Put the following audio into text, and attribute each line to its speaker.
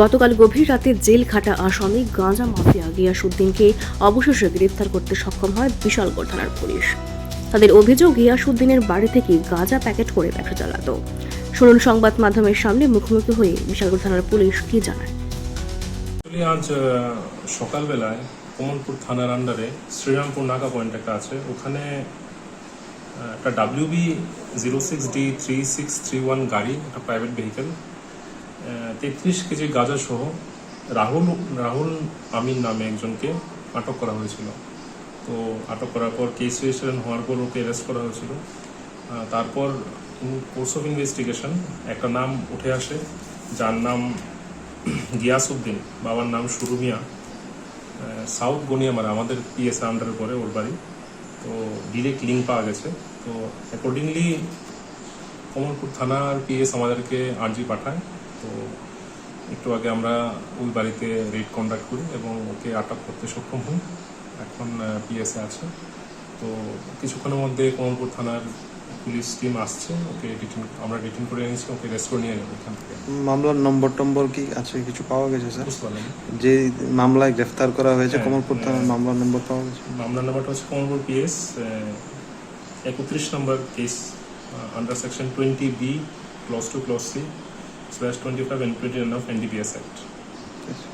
Speaker 1: গতকাল গভীর রাতে জেল খাটা আসামি গাঁজা মাফিয়া গিয়াসুদ্দিনকে অবশেষে গ্রেফতার করতে সক্ষম হয় বিশালগড় থানার পুলিশ। তাদের অভিযোগ গিয়াসুদ্দিনের বাড়ি থেকে গাঁজা প্যাকেট করে ব্যবসা চালাত। শুনুন সংবাদ মাধ্যমের সামনে মুখোমুখি হয়ে বিশালগড় থানার পুলিশ কি জানায়।
Speaker 2: আজ সকালবেলায় কমলপুর থানার আন্ডারে শ্রীরামপুর নাকা পয়েন্ট একটা আছে। ওখানে একটা WB zero six D three six three one গাড়ি, একটা প্রাইভেট ভেহিকেল তেত্রিশ কেজি গাঁজা সহ রাহুল রাহুল আমিন নামে একজনকে আটক করা হয়েছিল। তো আটক করার পর কেস রেজিস্ট্রেশন হওয়ার পর ওকে অ্যারেস্ট করা হয়েছিল। তারপর কোর্স অফ ইনভেস্টিগেশন একটা নাম উঠে আসে, যার নাম গিয়াসউদ্দিন, বাবার নাম সুরুমিয়া। সাউথ গনিয়ামারা, আমাদের পিএস আন্ডারে পরে ওর বাড়ি। তো ডিরেক্ট লিঙ্ক পাওয়া গেছে। তো অ্যাকর্ডিংলি কমলপুর থানার পিএস আমাদেরকে আর্জি পাঠায়। তো একটু আগে আমরা ওই বাড়িতে রেড কন্ডাক্ট করি এবং ওকে আটক করতে সক্ষম হই। এখন পিএসএ আছে। তো কিছুক্ষণের মধ্যে কমলপুর থানার পুলিশ টিম আসছে ওকে ডিটেন আমরা ডিটেন করে এনেছি ওকে রেস্ট করে নিয়ে যাব এখান থেকে।
Speaker 3: মামলার নম্বর টম্বর কি আছে? কিছু পাওয়া গেছে স্যার? যে মামলায় গ্রেফতার করা হয়েছে
Speaker 2: হ্যাঁ,
Speaker 3: কমলপুর থানার
Speaker 2: হ্যাঁ।
Speaker 3: মামলার নম্বর পাওয়া গেছে।
Speaker 2: মামলার নাম্বারটা হচ্ছে কমলপুর পিএস একত্রিশ number case under section twenty B clause two clause C slash 25 and 20 of NDPS Act. Yes.